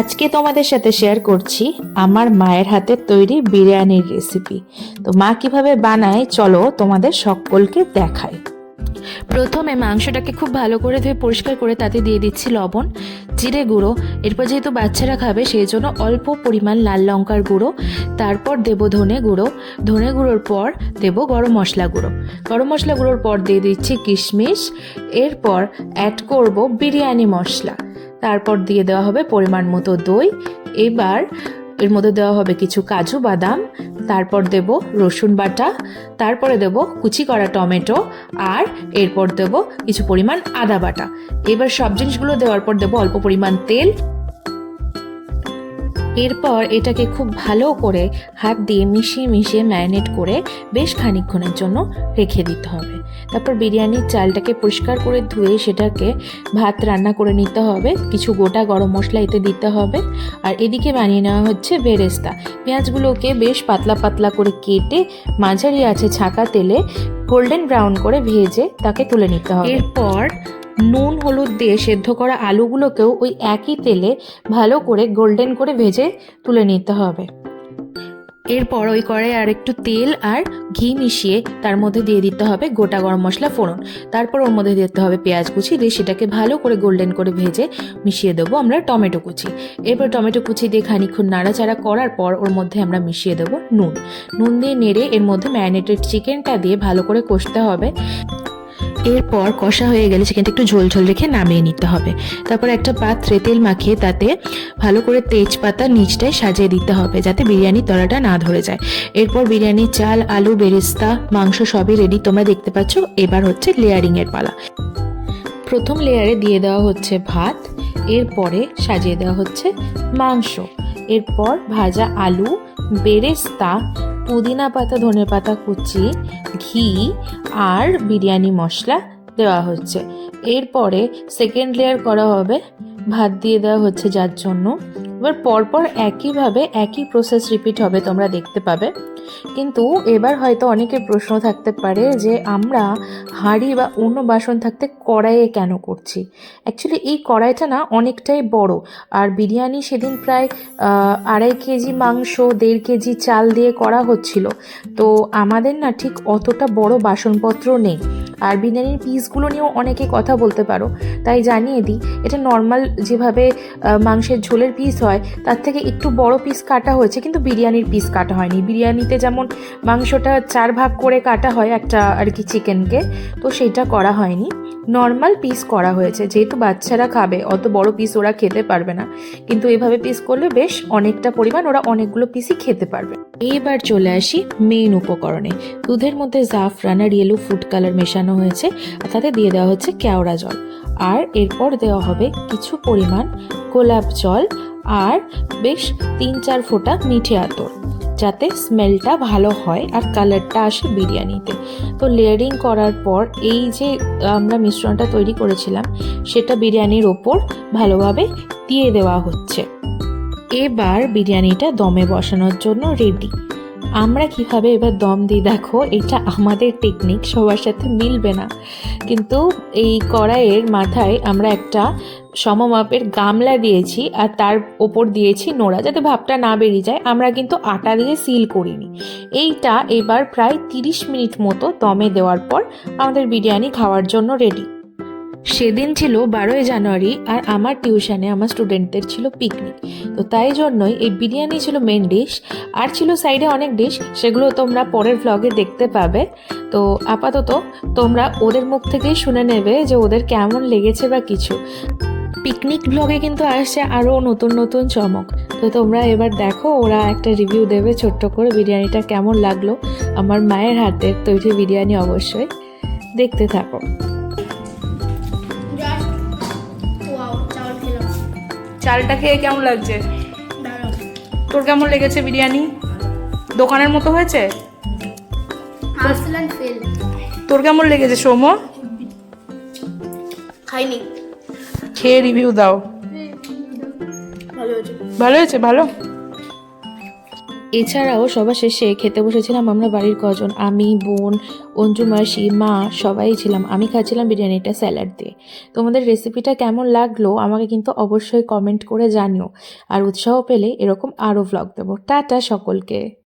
আজকে তোমাদের সাথে শেয়ার করছি আমার মায়ের হাতের তৈরি বিরিয়ানির রেসিপি তো মা কীভাবে বানায়, চলো তোমাদের সকলকে দেখায় প্রথমে মাংসটাকে খুব ভালো করে ধুয়ে পরিষ্কার করে তাতে দিয়ে দিচ্ছি লবণ, জিরে গুঁড়ো। এরপর যেহেতু বাচ্চারা খাবে, সেই জন্য অল্প পরিমাণ লাল লঙ্কার গুঁড়ো। তারপর দেব ধনে গুঁড়ো। ধনে গুঁড়োর পর দেব গরম মশলা গুঁড়ো। গরম মশলা গুঁড়োর পর দিয়ে দিচ্ছি কিশমিশ। এরপর অ্যাড করব বিরিয়ানি মশলা। তারপর দিয়ে দেওয়া হবে পরিমাণ মতো দই। এবার এর মধ্যে দেওয়া হবে কিছু কাজু বাদাম, তারপর দেব রসুন বাটা, তারপরে দেব কুচি করা টমেটো আর এরপর দেব কিছু পরিমাণ আদা বাটা। এবার সব জিনিসগুলো দেওয়ার পর দেব অল্প পরিমাণ তেল এরপর এটাকে খুব ভালো করে হাত দিয়ে মিশিয়ে মিশিয়ে ম্যারিনেট করে বেশ খানিকক্ষণের জন্য রেখে দিতে হবে। তারপর বিরিয়ানির চালটাকে পরিষ্কার করে ধুয়ে সেটাকে ভাত রান্না করে নিতে হবে। কিছু গোটা গরম মশলা এতে দিতে হবে। আর এদিকে বানিয়ে নেওয়া হচ্ছে বেরেস্তা। পেঁয়াজগুলোকে বেশ পাতলা পাতলা করে কেটে মাঝারি আছে ছাকা তেলে গোল্ডেন ব্রাউন করে ভেজে তাকে তুলে নিতে হবে। এরপর নুন, হলুদ দিয়ে সেদ্ধ করা আলুগুলোকেও ওই একই তেলে ভালো করে গোল্ডেন করে ভেজে তুলে নিতে হবে। এরপর ওই কড়াই আর একটু তেল আর ঘি মিশিয়ে তার মধ্যে দিয়ে দিতে হবে গোটা গরম মশলা ফোড়ন। তারপর ওর মধ্যে দিতে হবে পেঁয়াজ কুচি দিয়ে সেটাকে ভালো করে গোল্ডেন করে ভেজে মিশিয়ে দেবো আমরা টমেটো কুচি। এরপর টমেটো কুচি দিয়ে খানিক্ষণ নাড়াচাড়া করার পর ওর মধ্যে আমরা মিশিয়ে দেবো নুন। নুন দিয়ে নেড়ে এর মধ্যে ম্যারিনেটেড চিকেনটা দিয়ে ভালো করে কষতে হবে। এরপর কষা হয়ে গেলে চিকেনটা একটু ঝোল ঝোল রেখে নামিয়ে নিতে হবে। তারপর একটা পাত্রে তেল মাখিয়ে তাতে ভালো করে তেজপাতা নিচটায় সাজিয়ে দিতে হবে যাতে বিরিয়ানির তলাটা না ধরে যায়। এরপর বিরিয়ানির চাল, আলু, বেরেস্তা, মাংস সবই রেডি তোমরা দেখতে পাচ্ছ। এবার হচ্ছে লেয়ারিং এর পালা। প্রথম লেয়ারে দিয়ে দেওয়া হচ্ছে ভাত, এরপরে সাজিয়ে দেওয়া হচ্ছে মাংস। এরপর ভাজা আলু, বেরেস্তা পুদিনা পাতা, ধনে পাতা, কুচি, ঘি আর বিরিয়ানি মশলা দেওয়া হচ্ছে। এরপরে সেকেন্ড লেয়ার করা হবে ভাত দিয়ে দেওয়া হচ্ছে যার জন্য। এবার পরপর একইভাবে একই প্রসেস রিপিট হবে, তোমরা দেখতে পাবে। কিন্তু এবার হয়তো অনেকের প্রশ্ন থাকতে পারে যে আমরা হাঁড়ি বা অন্য বাসন থাকতে কড়াইয়ে কেন করছি? অ্যাকচুয়ালি এই কড়াইটা না অনেকটাই বড়। আর বিরিয়ানি সেদিন প্রায় আড়াই কেজি মাংস, দেড় কেজি চাল দিয়ে করা হচ্ছিল। তো আমাদের না ঠিক অতটা বড় বাসনপত্র নেই। আর বিরিয়ানির পিসগুলো নিয়েও অনেকে কথা বলতে পারো। তাই জানিয়ে দিই, এটা নর্মাল যেভাবে মাংসের ঝোলের পিস হয়, তার থেকে একটু বড় পিস কাটা হয়েছে, কিন্তু বিরিয়ানির পিস কাটা হয়নি। বিরিয়ানিতে যেমন মাংসটা চার ভাগ করে কাটা হয় একটা আর কি চিকেনকে তো সেটা করা হয়নি। নর্মাল পিস করা হয়েছে। যেহেতু বাচ্চারা খাবে, অত বড় পিস ওরা খেতে পারবে না। কিন্তু এভাবে পিস করলে বেশ অনেকটা পরিমাণ ওরা অনেকগুলো পিসই খেতে পারবে। এবার চলে আসি মেইন উপকরণে। দুধের মধ্যে জাফরান আর ইয়েলো ফুড কালার মেশানো হয়েছে আর তাতে দিয়ে দেওয়া হচ্ছে কেওড়া জল। আর এরপর দেওয়া হবে কিছু পরিমাণ গোলাপ জল আর বেশ তিন চার ফোঁটা মিঠে আতর, যাতে স্মেলটা ভালো হয় আর কালারটা আসে বিরিয়ানিতে। তো লেয়ারিং করার পর এই যে আমরা মিশ্রণটা তৈরি করেছিলাম, সেটা বিরিয়ানির ওপর ভালোভাবে দিয়ে দেওয়া হচ্ছে। এবার বিরিয়ানিটা দমে বসানোর জন্য রেডি আমরা কীভাবে এবার দম দিই দেখো, এটা আমাদের টেকনিক সবার সাথে মিলবে না। কিন্তু এই কড়াইয়ের মাথায় আমরা একটা সমমাপের গামলা দিয়েছি আর তার ওপর দিয়েছি নোড়া যাতে ভাবটা না বেরিয়ে যায়। আমরা কিন্তু আটা দিয়ে সিল করিনি। এইটা এবার প্রায় তিরিশ মিনিট মতো দমে দেওয়ার পর আমাদের বিরিয়ানি খাওয়ার জন্য রেডি সেদিন ছিল বারোই জানুয়ারি আর আমার টিউশনে আমার স্টুডেন্টদের ছিল পিকনিক তো তাই জন্যই এই বিরিয়ানি ছিল মেন ডিশ আর ছিল সাইডে অনেক ডিশ সেগুলো তোমরা পরের ভ্লগে দেখতে পাবে। তো আপাতত তোমরা ওদের মুখ থেকেই শুনে নেবে যে ওদের কেমন লেগেছে বা কিছু। পিকনিক ব্লগে কিন্তু আসছে আরও নতুন নতুন চমক। তো তোমরা এবার দেখো ওরা একটা রিভিউ দেবে ছোট্ট করে বিরিয়ানিটা কেমন লাগল। আমার মায়ের হাতের তৈরি বিরিয়ানি অবশ্যই। দেখতে থাকো। জাস্ট ওয়াও চাউল খেলাম। চালটা খেয়ে কেমন লাগছে? তোর কেমন লেগেছে বিরিয়ানি? দোকানের মতো হয়েছে? তোর কেমন লেগেছে সৌম খাইনি। খেয়ে রিভিউ দাও। ভালো হয়েছে। ভালো হয়েছে? ভালো? এছাড়াও সবার শেষে খেতে বসেছিলাম আমরা বাড়ির কজন। আমি বোন অঞ্জু মাসি মা সবাই ছিলাম। আমি খাচ্ছিলাম বিরিয়ানিটা স্যালাড দিয়ে। তোমাদের রেসিপিটা কেমন লাগল আমাকে কিন্তু অবশ্যই কমেন্ট করে জানিও। আর উৎসাহ পেলে এরকম আরও ভ্লগ দেবো। টাটা সকলকে।